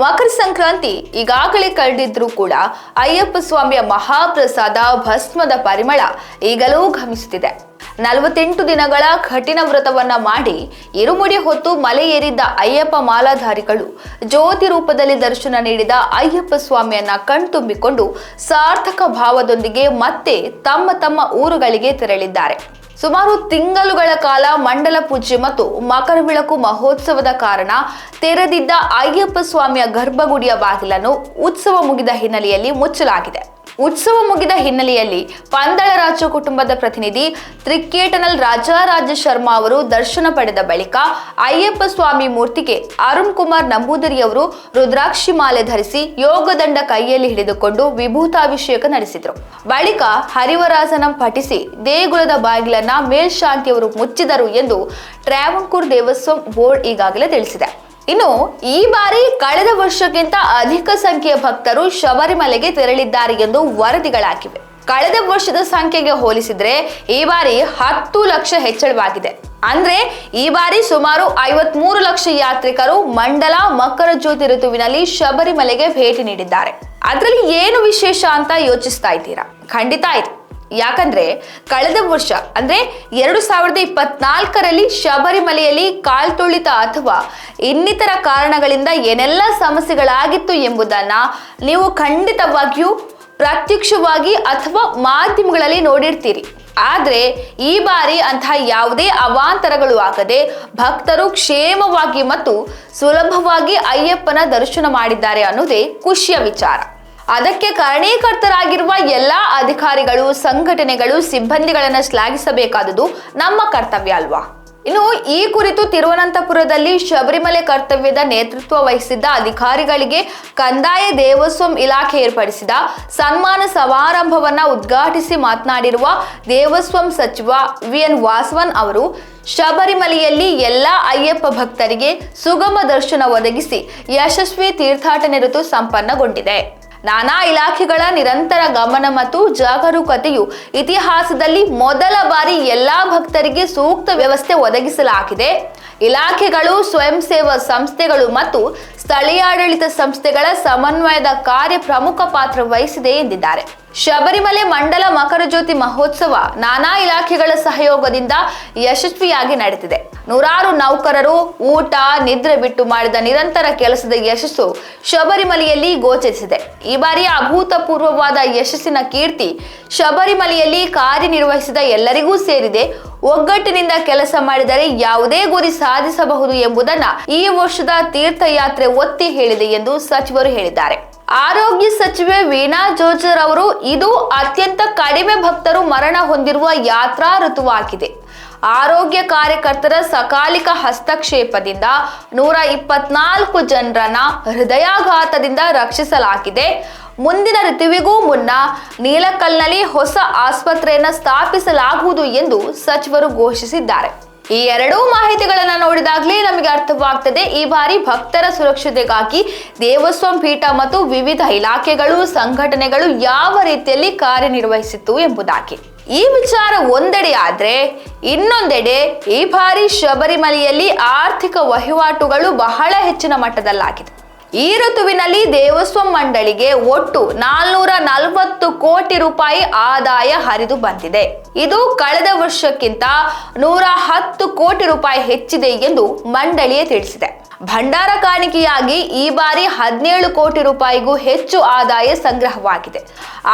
ಮಕರ ಸಂಕ್ರಾಂತಿ ಈಗಾಗಲೇ ಕಳೆದಿದ್ರೂ ಕೂಡ ಅಯ್ಯಪ್ಪ ಸ್ವಾಮಿಯ ಮಹಾಪ್ರಸಾದ ಭಸ್ಮದ ಪರಿಮಳ ಈಗಲೂ ಘಮಿಸುತ್ತಿದೆ ನಲವತ್ತೆಂಟು ದಿನಗಳ ಕಠಿಣ ವ್ರತವನ್ನ ಮಾಡಿ ಇರುಮುಡಿ ಹೊತ್ತು ಮಲೆ ಏರಿದ್ದ ಅಯ್ಯಪ್ಪ ಮಾಲಾಧಾರಿಗಳು ಜ್ಯೋತಿ ರೂಪದಲ್ಲಿ ದರ್ಶನ ನೀಡಿದ ಅಯ್ಯಪ್ಪ ಸ್ವಾಮಿಯನ್ನ ಕಣ್ತುಂಬಿಕೊಂಡು ಸಾರ್ಥಕ ಭಾವದೊಂದಿಗೆ ಮತ್ತೆ ತಮ್ಮ ತಮ್ಮ ಊರುಗಳಿಗೆ ತೆರಳಿದ್ದಾರೆ. ಸುಮಾರು ತಿಂಗಳುಗಳ ಕಾಲ ಮಂಡಲ ಪೂಜೆ ಮತ್ತು ಮಕರ ಬಿಳಕು ಮಹೋತ್ಸವದ ಕಾರಣ ತೆರೆದಿದ್ದ ಅಯ್ಯಪ್ಪ ಸ್ವಾಮಿಯ ಗರ್ಭಗುಡಿಯ ಬಾಗಿಲನ್ನು ಉತ್ಸವ ಮುಗಿದ ಹಿನ್ನೆಲೆಯಲ್ಲಿ ಮುಚ್ಚಲಾಗಿದೆ. ಉತ್ಸವ ಮುಗಿದ ಹಿನ್ನೆಲೆಯಲ್ಲಿ ಪಂದಳ ರಾಜ ಕುಟುಂಬದ ಪ್ರತಿನಿಧಿ ತ್ರಿಕೇಟನಲ್ ರಾಜಾರಾಜ ಶರ್ಮಾ ಅವರು ದರ್ಶನ ಪಡೆದ ಬಳಿಕ ಅಯ್ಯಪ್ಪ ಸ್ವಾಮಿ ಮೂರ್ತಿಗೆ ಅರುಣ್ ಕುಮಾರ್ ನಂಬೂದರಿಯವರು ರುದ್ರಾಕ್ಷಿ ಮಾಲೆ ಧರಿಸಿ ಯೋಗದಂಡ ಕೈಯಲ್ಲಿ ಹಿಡಿದುಕೊಂಡು ವಿಭೂತಾಭಿಷೇಕ ನಡೆಸಿದರು. ಬಳಿಕ ಹರಿವರಾಸನಂ ಪಠಿಸಿ ದೇಗುಲದ ಬಾಗಿಲನ್ನ ಮೇಲ್ಶಾಂತಿಯವರು ಮುಚ್ಚಿದರು ಎಂದು ಟ್ರಾವಂಕೂರ್ ದೇವಸ್ವಂ ಬೋರ್ಡ್ ಈಗಾಗಲೇ ತಿಳಿಸಿದೆ. ಇನ್ನು ಈ ಬಾರಿ ಕಳೆದ ವರ್ಷಕ್ಕಿಂತ ಅಧಿಕ ಸಂಖ್ಯೆಯ ಭಕ್ತರು ಶಬರಿಮಲೆಗೆ ತೆರಳಿದ್ದಾರೆ ಎಂದು ವರದಿಗಳಾಗಿವೆ. ಕಳೆದ ವರ್ಷದ ಸಂಖ್ಯೆಗೆ ಹೋಲಿಸಿದ್ರೆ ಈ ಬಾರಿ ಹತ್ತು ಲಕ್ಷ ಹೆಚ್ಚಳವಾಗಿದೆ. ಅಂದ್ರೆ ಈ ಬಾರಿ ಸುಮಾರು ಐವತ್ಮೂರು ಲಕ್ಷ ಯಾತ್ರಿಕರು ಮಂಡಲ ಮಕರ ಜ್ಯೋತಿ ಋತುವಿನಲ್ಲಿ ಶಬರಿಮಲೆಗೆ ಭೇಟಿ ನೀಡಿದ್ದಾರೆ. ಅದರಲ್ಲಿ ಏನು ವಿಶೇಷ ಅಂತ ಯೋಚಿಸ್ತಾ ಇದ್ದೀರಾ? ಖಂಡಿತ ಆಯ್ತು ಯಾಕಂದ್ರೆ ಕಳೆದ ವರ್ಷ, ಅಂದ್ರೆ ಎರಡು ಸಾವಿರದ ಇಪ್ಪತ್ನಾಲ್ಕರಲ್ಲಿ ಶಬರಿಮಲೆಯಲ್ಲಿ ಕಾಲ್ತುಳಿತ ಅಥವಾ ಇನ್ನಿತರ ಕಾರಣಗಳಿಂದ ಏನೆಲ್ಲ ಸಮಸ್ಯೆಗಳಾಗಿತ್ತು ಎಂಬುದನ್ನ ನೀವು ಖಂಡಿತವಾಗಿಯೂ ಪ್ರತ್ಯಕ್ಷವಾಗಿ ಅಥವಾ ಮಾಧ್ಯಮಗಳಲ್ಲಿ ನೋಡಿರ್ತೀರಿ. ಆದ್ರೆ ಈ ಬಾರಿ ಅಂತಹ ಯಾವುದೇ ಅವಾಂತರಗಳು ಆಗದೆ ಭಕ್ತರು ಕ್ಷೇಮವಾಗಿ ಮತ್ತು ಸುಲಭವಾಗಿ ಅಯ್ಯಪ್ಪನ ದರ್ಶನ ಮಾಡಿದ್ದಾರೆ ಅನ್ನೋದೇ ಖುಷಿಯ ವಿಚಾರ. ಅದಕ್ಕೆ ಕಾರಣೀಕರ್ತರಾಗಿರುವ ಎಲ್ಲಾ ಅಧಿಕಾರಿಗಳು, ಸಂಘಟನೆಗಳು, ಸಿಬ್ಬಂದಿಗಳನ್ನು ಶ್ಲಾಘಿಸಬೇಕಾದುದು ನಮ್ಮ ಕರ್ತವ್ಯ ಅಲ್ವಾ? ಇನ್ನು ಈ ಕುರಿತು ತಿರುವನಂತಪುರದಲ್ಲಿ ಶಬರಿಮಲೆ ಕರ್ತವ್ಯದ ನೇತೃತ್ವ ವಹಿಸಿದ್ದ ಅಧಿಕಾರಿಗಳಿಗೆ ಕಂದಾಯ ದೇವಸ್ವಂ ಇಲಾಖೆ ಏರ್ಪಡಿಸಿದ ಸನ್ಮಾನ ಸಮಾರಂಭವನ್ನ ಉದ್ಘಾಟಿಸಿ ಮಾತನಾಡಿರುವ ದೇವಸ್ವಂ ಸಚಿವ ವಿ. ಎನ್. ವಾಸವನ್ ಅವರು, ಶಬರಿಮಲೆಯಲ್ಲಿ ಎಲ್ಲ ಅಯ್ಯಪ್ಪ ಭಕ್ತರಿಗೆ ಸುಗಮ ದರ್ಶನ ಒದಗಿಸಿ ಯಶಸ್ವಿ ತೀರ್ಥಾಟನೆ ಋತು ಸಂಪನ್ನಗೊಂಡಿದೆ. ನಾನಾ ಇಲಾಖೆಗಳ ನಿರಂತರ ಗಮನ ಮತ್ತು ಜಾಗರೂಕತೆಯು ಇತಿಹಾಸದಲ್ಲಿ ಮೊದಲ ಬಾರಿ ಎಲ್ಲಾ ಭಕ್ತರಿಗೆ ಸೂಕ್ತ ವ್ಯವಸ್ಥೆ ಒದಗಿಸಲಾಗಿದೆ. ಇಲಾಖೆಗಳು ಸ್ವಯಂ ಸೇವಾ ಸಂಸ್ಥೆಗಳು ಮತ್ತು ಸ್ಥಳೀಯಾಡಳಿತ ಸಂಸ್ಥೆಗಳ ಸಮನ್ವಯದ ಕಾರ್ಯ ಪ್ರಮುಖ ಪಾತ್ರ ವಹಿಸಿದೆ ಎಂದಿದ್ದಾರೆ. ಶಬರಿಮಲೆ ಮಂಡಲ ಮಕರ ಜ್ಯೋತಿ ಮಹೋತ್ಸವ ನಾನಾ ಇಲಾಖೆಗಳ ಸಹಯೋಗದಿಂದ ಯಶಸ್ವಿಯಾಗಿ ನಡೆದಿದೆ. ನೂರಾರು ನೌಕರರು ಊಟ, ನಿದ್ರೆ ಬಿಟ್ಟು ಮಾಡಿದ ನಿರಂತರ ಕೆಲಸದ ಯಶಸ್ಸು ಶಬರಿಮಲೆಯಲ್ಲಿ ಗೋಚರಿಸಿದೆ. ಈ ಬಾರಿಯ ಅಭೂತಪೂರ್ವವಾದ ಯಶಸ್ಸಿನ ಕೀರ್ತಿ ಶಬರಿಮಲೆಯಲ್ಲಿ ಕಾರ್ಯನಿರ್ವಹಿಸಿದ ಎಲ್ಲರಿಗೂ ಸೇರಿದೆ. ಒಗ್ಗಟ್ಟಿನಿಂದ ಕೆಲಸ ಮಾಡಿದರೆ ಯಾವುದೇ ಗುರಿ ಸಾಧಿಸಬಹುದು ಎಂಬುದನ್ನು ಈ ವರ್ಷದ ತೀರ್ಥಯಾತ್ರೆ ಒತ್ತಿ ಹೇಳಿದೆ ಎಂದು ಸಚಿವರು ಹೇಳಿದ್ದಾರೆ. ಆರೋಗ್ಯ ಸಚಿವೆ ವೀಣಾ ಜೋಜರ್ ಅವರು ಇದು ಅತ್ಯಂತ ಕಡಿಮೆ ಭಕ್ತರು ಮರಣ ಹೊಂದಿರುವ ಯಾತ್ರಾ ಋತುವಾಗಿದೆ. ಆರೋಗ್ಯ ಕಾರ್ಯಕರ್ತರ ಸಕಾಲಿಕ ಹಸ್ತಕ್ಷೇಪದಿಂದ ನೂರ ಇಪ್ಪತ್ನಾಲ್ಕು ಜನರನ್ನ ಹೃದಯಾಘಾತದಿಂದ ರಕ್ಷಿಸಲಾಗಿದೆ. ಮುಂದಿನ ಋತುವಿಗೂ ಮುನ್ನ ನೀಲಕಲ್ನಲ್ಲಿ ಹೊಸ ಆಸ್ಪತ್ರೆಯನ್ನು ಸ್ಥಾಪಿಸಲಾಗುವುದು ಎಂದು ಸಚಿವರು ಘೋಷಿಸಿದ್ದಾರೆ. ಈ ಎರಡೂ ಮಾಹಿತಿಗಳನ್ನ ನೋಡಿದಾಗಲೇ ನಮಗೆ ಅರ್ಥವಾಗ್ತದೆ, ಈ ಬಾರಿ ಭಕ್ತರ ಸುರಕ್ಷತೆಗಾಗಿ ದೇವಸ್ವಂ ಪೀಠ ಮತ್ತು ವಿವಿಧ ಇಲಾಖೆಗಳು, ಸಂಘಟನೆಗಳು ಯಾವ ರೀತಿಯಲ್ಲಿ ಕಾರ್ಯನಿರ್ವಹಿಸಿತ್ತು ಎಂಬುದಾಗಿ. ಈ ವಿಚಾರ ಒಂದೆಡೆ ಆದ್ರೆ, ಇನ್ನೊಂದೆಡೆ ಈ ಬಾರಿ ಶಬರಿಮಲೆಯಲ್ಲಿ ಆರ್ಥಿಕ ವಹಿವಾಟುಗಳು ಬಹಳ ಹೆಚ್ಚಿನ ಮಟ್ಟದಲ್ಲಾಗಿದೆ. ಈ ಋತುವಿನಲ್ಲಿ ದೇವಸ್ವಂ ಮಂಡಳಿಗೆ ಒಟ್ಟು ನಾಲ್ನೂರ ನಲವತ್ತು ಕೋಟಿ ರೂಪಾಯಿ ಆದಾಯ ಹರಿದು ಬಂದಿದೆ. ಇದು ಕಳೆದ ವರ್ಷಕ್ಕಿಂತ ನೂರ ಹತ್ತು ಕೋಟಿ ರೂಪಾಯಿ ಹೆಚ್ಚಿದೆ ಎಂದು ಮಂಡಳಿಯೇ ತಿಳಿಸಿದೆ. ಭಂಡಾರ ಕಾಣಿಕೆಯಾಗಿ ಈ ಬಾರಿ ಹದಿನೇಳು ಕೋಟಿ ರೂಪಾಯಿಗೂ ಹೆಚ್ಚು ಆದಾಯ ಸಂಗ್ರಹವಾಗಿದೆ.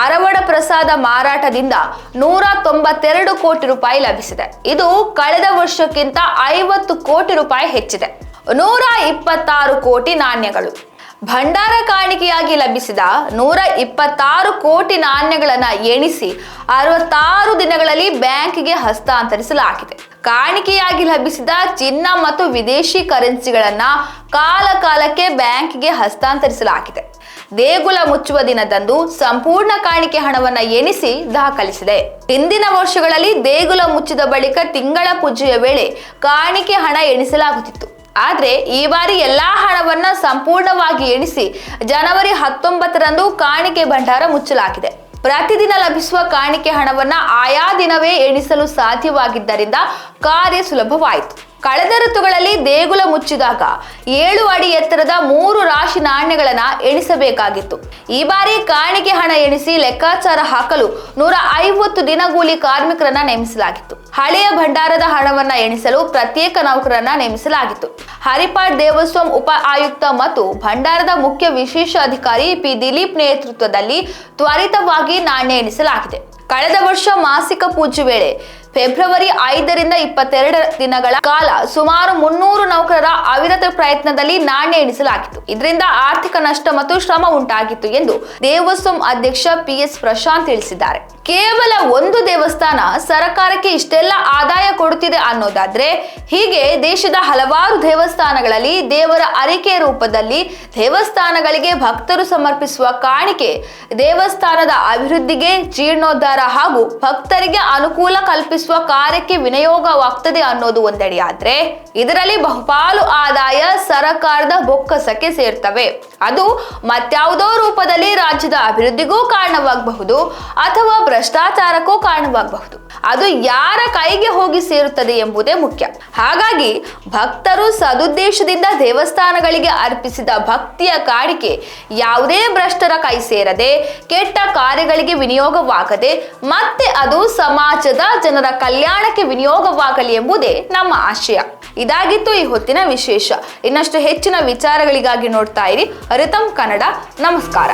ಅರವಣ ಪ್ರಸಾದ ಮಾರಾಟದಿಂದ ನೂರ ತೊಂಬತ್ತೆರಡು ಕೋಟಿ ರೂಪಾಯಿ ಲಭಿಸಿದೆ. ಇದು ಕಳೆದ ವರ್ಷಕ್ಕಿಂತ ಐವತ್ತು ಕೋಟಿ ರೂಪಾಯಿ ಹೆಚ್ಚಿದೆ. ನೂರ ಇಪ್ಪತ್ತಾರು ಕೋಟಿ ನಾಣ್ಯಗಳು. ಭಂಡಾರ ಕಾಣಿಕೆಯಾಗಿ ಲಭಿಸಿದ ನೂರ ಇಪ್ಪತ್ತಾರು ಕೋಟಿ ನಾಣ್ಯಗಳನ್ನ ಎಣಿಸಿ ಅರವತ್ತಾರು ದಿನಗಳಲ್ಲಿ ಬ್ಯಾಂಕ್ಗೆ ಹಸ್ತಾಂತರಿಸಲಾಗಿದೆ. ಕಾಣಿಕೆಯಾಗಿ ಲಭಿಸಿದ ಚಿನ್ನ ಮತ್ತು ವಿದೇಶಿ ಕರೆನ್ಸಿಗಳನ್ನ ಕಾಲ ಕಾಲಕ್ಕೆ ಬ್ಯಾಂಕಿಗೆ ಹಸ್ತಾಂತರಿಸಲಾಗಿದೆ. ದೇಗುಲ ಮುಚ್ಚುವ ದಿನದಂದು ಸಂಪೂರ್ಣ ಕಾಣಿಕೆ ಹಣವನ್ನ ಎಣಿಸಿ ದಾಖಲಿಸಿದೆ. ಹಿಂದಿನ ವರ್ಷಗಳಲ್ಲಿ ದೇಗುಲ ಮುಚ್ಚಿದ ಬಳಿಕ ತಿಂಗಳ ಪೂಜೆಯ ವೇಳೆ ಕಾಣಿಕೆ ಹಣ ಎಣಿಸಲಾಗುತ್ತಿತ್ತು. ಆದ್ರೆ ಈ ಬಾರಿ ಎಲ್ಲಾ ಹಣವನ್ನ ಸಂಪೂರ್ಣವಾಗಿ ಎಣಿಸಿ ಜನವರಿ ಹತ್ತೊಂಬತ್ತರಂದು ಕಾಣಿಕೆ ಭಂಡಾರ ಮುಚ್ಚಲಾಗಿದೆ. ಪ್ರತಿದಿನ ಲಭಿಸುವ ಕಾಣಿಕೆ ಹಣವನ್ನ ಆಯಾ ದಿನವೇ ಎಣಿಸಲು ಸಾಧ್ಯವಾಗಿದ್ದರಿಂದ ಕಾರ್ಯ ಸುಲಭವಾಯಿತು. ಕಳೆದ ಋತುಗಳಲ್ಲಿ ದೇಗುಲ ಮುಚ್ಚಿದಾಗ ಏಳು ಅಡಿ ಎತ್ತರದ ಮೂರು ರಾಶಿ ನಾಣ್ಯಗಳನ್ನ ಎಣಿಸಬೇಕಾಗಿತ್ತು. ಈ ಬಾರಿ ಕಾಣಿಕೆ ಹಣ ಎಣಿಸಿ ಲೆಕ್ಕಾಚಾರ ಹಾಕಲು ನೂರ ಐವತ್ತು ದಿನಗೂಲಿ ಕಾರ್ಮಿಕರನ್ನ ನೇಮಿಸಲಾಗಿತ್ತು. ಹಳೆಯ ಭಂಡಾರದ ಹಣವನ್ನ ಎಣಿಸಲು ಪ್ರತ್ಯೇಕ ನೌಕರರನ್ನ ನೇಮಿಸಲಾಗಿತ್ತು. ಹರಿಪಾಡ್ ದೇವಸ್ವಂ ಉಪ ಆಯುಕ್ತ ಮತ್ತು ಭಂಡಾರದ ಮುಖ್ಯ ವಿಶೇಷ ಅಧಿಕಾರಿ ಪಿ ದಿಲೀಪ್ ನೇತೃತ್ವದಲ್ಲಿ ತ್ವರಿತವಾಗಿ ನಾಣ್ಯ ಎಣಿಸಲಾಗಿದೆ. ಕಳೆದ ವರ್ಷ ಮಾಸಿಕ ಪೂಜೆ ವೇಳೆ ಫೆಬ್ರವರಿ ಐದರಿಂದ ಇಪ್ಪತ್ತೆರಡ ದಿನಗಳ ಕಾಲ ಸುಮಾರು ಮುನ್ನೂರು ನೌಕರರ ಅವಿರತ ಪ್ರಯತ್ನದಲ್ಲಿ ನಾಣ್ಯ ಎಣಿಸಲಾಗಿತ್ತು ಇದರಿಂದ ಆರ್ಥಿಕ ನಷ್ಟ ಮತ್ತು ಶ್ರಮ ಉಂಟಾಗಿತ್ತು ಎಂದು ದೇವಸ್ವಂ ಅಧ್ಯಕ್ಷ ಪಿ ಎಸ್ ಪ್ರಶಾಂತ್ ತಿಳಿಸಿದ್ದಾರೆ. ಕೇವಲ ಒಂದು ದೇವಸ್ಥಾನ ಸರಕಾರಕ್ಕೆ ಇಷ್ಟೆಲ್ಲ ಆದಾಯ ಕೊಡುತ್ತಿದೆ ಅನ್ನೋದಾದ್ರೆ ಹೀಗೆ ದೇಶದ ಹಲವಾರು ದೇವಸ್ಥಾನಗಳಲ್ಲಿ ದೇವರ ಅರಿಕೆ ರೂಪದಲ್ಲಿ ದೇವಸ್ಥಾನಗಳಿಗೆ ಭಕ್ತರು ಸಮರ್ಪಿಸುವ ಕಾಣಿಕೆ, ದೇವಸ್ಥಾನದ ಅಭಿವೃದ್ಧಿಗೆ ಜೀರ್ಣೋದ್ಧಾರ ಹಾಗೂ ಭಕ್ತರಿಗೆ ಅನುಕೂಲ ಕಲ್ಪಿಸುವ ಕಾರ್ಯಕ್ಕೆ ವಿನಿಯೋಗವಾಗ್ತದೆ ಅನ್ನೋದು ಒಂದೆಡೆಯಾದ್ರೆ ಇದರಲ್ಲಿ ಬಹುಪಾಲು ಆದಾಯ ಸರಕಾರದ ಬೊಕ್ಕಸಕ್ಕೆ ಸೇರ್ತವೆ. ಅದು ಮತ್ಯಾವುದೋ ರೂಪದಲ್ಲಿ ರಾಜ್ಯದ ಅಭಿವೃದ್ಧಿಗೂ ಕಾರಣವಾಗಬಹುದು ಅಥವಾ ಭ್ರಷ್ಟಾಚಾರಕ್ಕೂ ಕಾರಣವಾಗಬಹುದು. ಅದು ಯಾರ ಕೈಗೆ ಹೋಗಿ ಸೇರುತ್ತದೆ ಎಂಬುದೇ ಮುಖ್ಯ. ಹಾಗಾಗಿ ಭಕ್ತರು ಸದುದ್ದೇಶದಿಂದ ದೇವಸ್ಥಾನಗಳಿಗೆ ಅರ್ಪಿಸಿದ ಭಕ್ತಿಯ ಕಾಣಿಕೆ ಯಾವುದೇ ಭ್ರಷ್ಟರ ಕೈ ಸೇರದೆ ಕೆಟ್ಟ ಕಾರ್ಯಗಳಿಗೆ ವಿನಿಯೋಗವಾಗದೆ ಮತ್ತೆ ಅದು ಸಮಾಜದ ಜನರ ಕಲ್ಯಾಣಕ್ಕೆ ವಿನಿಯೋಗವಾಗಲಿ ಎಂಬುದೇ ನಮ್ಮ ಆಶಯ. ಇದಾಗಿತ್ತು ಈ ಹೊತ್ತಿನ ವಿಶೇಷ. ಇನ್ನಷ್ಟು ಹೆಚ್ಚಿನ ವಿಚಾರಗಳಿಗಾಗಿ ನೋಡ್ತಾ ಇರಿ. ಅರಿತಂ ಕನ್ನಡ. ನಮಸ್ಕಾರ.